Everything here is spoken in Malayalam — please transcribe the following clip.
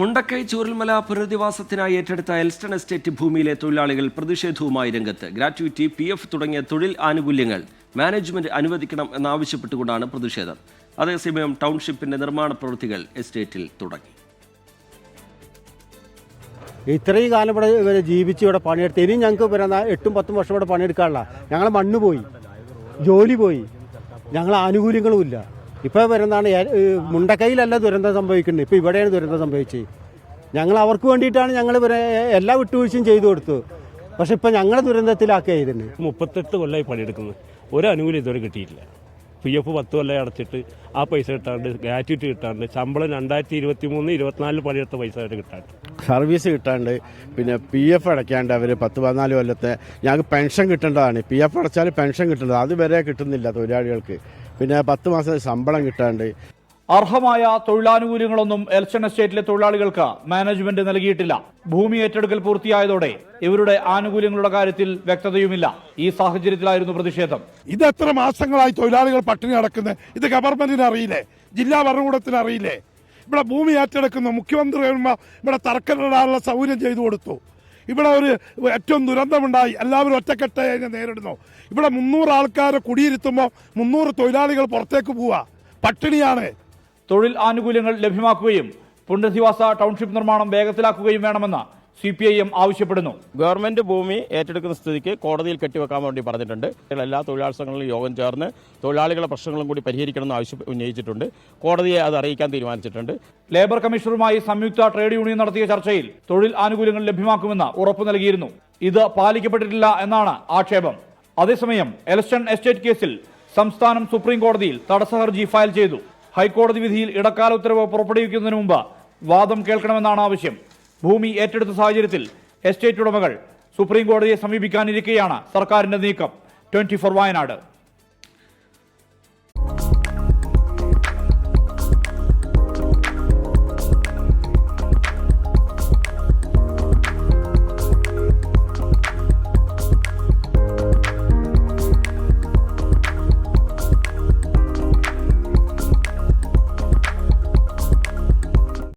മുണ്ടക്കൈ ചൂരൽമല പുനരധിവാസത്തിനായി ഏറ്റെടുത്ത എൽസ്റ്റൺ എസ്റ്റേറ്റ് ഭൂമിയിലെ തൊഴിലാളികൾ പ്രതിഷേധവുമായി രംഗത്ത്. ഗ്രാറ്റുവിറ്റി പി എഫ് തുടങ്ങിയ തൊഴിൽ ആനുകൂല്യങ്ങൾ മാനേജ്മെന്റ് അനുവദിക്കണം എന്നാവശ്യപ്പെട്ടുകൊണ്ടാണ് പ്രതിഷേധം. അതേസമയം ടൗൺഷിപ്പിന്റെ നിർമ്മാണ പ്രവൃത്തികൾ എസ്റ്റേറ്റിൽ തുടങ്ങി. ഇത്രയും കാലം ഇവിടെ ഇവരെ ജീവിച്ച് ഇവിടെ പണിയെടുത്ത് ഇനി ഞങ്ങൾക്ക് വരുന്ന എട്ടും പത്തും വർഷം ഇവിടെ പണിയെടുക്കാനുള്ള. ഞങ്ങളെ മണ്ണ് പോയി ജോലി പോയി. ഞങ്ങൾ ആനുകൂല്യങ്ങളും ഇല്ല. ഇപ്പോൾ വരുന്നതാണ് മുണ്ടക്കൈയിലല്ല ദുരന്തം സംഭവിക്കുന്നത്. ഇപ്പോൾ ഇവിടെയാണ് ദുരന്തം സംഭവിച്ചത്. ഞങ്ങൾ അവർക്ക് വേണ്ടിയിട്ടാണ് ഞങ്ങൾ ഇവരെ എല്ലാ വിട്ടുവീഴ്ചയും ചെയ്തു കൊടുത്തു പക്ഷെ ഇപ്പം ഞങ്ങളെ ദുരന്തത്തിലാക്കുക ഇതിന് മുപ്പത്തെട്ട് കൊല്ലമായി പണിയെടുക്കുന്നത് ഒരു ആനുകൂല്യം ഇതുവരെ കിട്ടിയിട്ടില്ല. പി എഫ് പത്ത് കൊല്ലം അടച്ചിട്ട് ആ പൈസ കിട്ടാണ്ട് ഗ്രാറ്റുവിറ്റി കിട്ടാണ്ട് ശമ്പളം രണ്ടായിരത്തി ഇരുപത്തി മൂന്ന് ഇരുപത്തിനാലിൽ പണിയെടുത്ത പൈസ വരെ കിട്ടാണ്ട്. സർവീസ് കിട്ടാണ്ട് പിന്നെ പി എഫ് അടയ്ക്കാണ്ട് അവർ പത്ത് പതിനാല് കൊല്ലത്തെ ഞങ്ങൾക്ക് പെൻഷൻ കിട്ടേണ്ടതാണ്. പി എഫ് അടച്ചാൽ പെൻഷൻ കിട്ടേണ്ടത് അതുവരെ കിട്ടുന്നില്ല തൊഴിലാളികൾക്ക്. പിന്നെ പത്ത് മാസം ശമ്പളം കിട്ടാണ്ട്. അർഹമായ തൊഴിലാനുകൂല്യങ്ങളൊന്നും എൽസൺ എസ്റ്റേറ്റിലെ തൊഴിലാളികൾക്ക് മാനേജ്മെന്റ് നൽകിയിട്ടില്ല. ഭൂമി ഏറ്റെടുക്കൽ പൂർത്തിയായതോടെ ഇവരുടെ ആനുകൂല്യങ്ങളുടെ കാര്യത്തിൽ വ്യക്തതയുമില്ല. ഈ സാഹചര്യത്തിലായിരുന്നു പ്രതിഷേധം. ഇത് എത്ര മാസങ്ങളായി തൊഴിലാളികൾ പട്ടിണി നടക്കുന്നത് ഇത് ഗവൺമെന്റിന് അറിയില്ലേ? ജില്ലാ ഭരണകൂടത്തിന് അറിയില്ലേ? ഇവിടെ ഭൂമി ഏറ്റെടുക്കുന്നു. മുഖ്യമന്ത്രി വരുമ്പോൾ ഇവിടെ തറക്കല്ലിടാനുള്ള സൗകര്യം ചെയ്തു കൊടുത്തു. ഇവിടെ ഒരു ഏറ്റവും ദുരന്തമുണ്ടായി. എല്ലാവരും ഒറ്റക്കെട്ട് അതിനെ നേരിടുന്നു. ഇവിടെ മുന്നൂറ് ആൾക്കാരെ കുടിയിരുത്തുമ്പോൾ മുന്നൂറ് തൊഴിലാളികൾ പുറത്തേക്ക് പോവാ. പട്ടിണിയാണ്. തൊഴിൽ ആനുകൂല്യങ്ങൾ ലഭ്യമാക്കുകയും പുനരധിവാസ ടൗൺഷിപ്പ് നിർമ്മാണം വേഗത്തിലാക്കുകയും വേണമെന്ന് സി പി ഐ എം ആവശ്യപ്പെടുന്നു. ഗവൺമെന്റ് ഭൂമി ഏറ്റെടുക്കുന്ന സ്ഥിതിക്ക് കോടതിയിൽ കെട്ടിവെക്കാൻ വേണ്ടി പറഞ്ഞിട്ടുണ്ട്. എല്ലാ തൊഴിലാളി സംഘങ്ങളിലും യോഗം ചേർന്ന് തൊഴിലാളികളുടെ പ്രശ്നങ്ങളും കൂടി പരിഹരിക്കണമെന്ന് ആവശ്യം ഉന്നയിച്ചിട്ടുണ്ട്. കോടതിയെ അത് അറിയിക്കാൻ തീരുമാനിച്ചിട്ടുണ്ട്. ലേബർ കമ്മീഷണറുമായി സംയുക്ത ട്രേഡ് യൂണിയൻ നടത്തിയ ചർച്ചയിൽ തൊഴിൽ ആനുകൂല്യങ്ങൾ ലഭ്യമാക്കുമെന്ന് ഉറപ്പു നൽകിയിരുന്നു. ഇത് പാലിക്കപ്പെട്ടിട്ടില്ല എന്നാണ് ആക്ഷേപം. അതേസമയം എലക്ഷൻ എസ്റ്റേറ്റ് കേസിൽ സംസ്ഥാനം സുപ്രീം കോടതിയിൽ തടസ്സ ഹർജി ഫയൽ ചെയ്തു. ഹൈക്കോടതി വിധിയിൽ ഇടക്കാല ഉത്തരവ് പുറപ്പെടുവിക്കുന്നതിന് മുമ്പ് വാദം കേൾക്കണമെന്നാണ് ആവശ്യം. ഭൂമി ഏറ്റെടുത്ത സാഹചര്യത്തിൽ എസ്റ്റേറ്റ് ഉടമകൾ സുപ്രീം കോടതിയെ സമീപിക്കാനിരിക്കെയാണ് സർക്കാരിന്റെ നീക്കം. Twenty four Wayanad.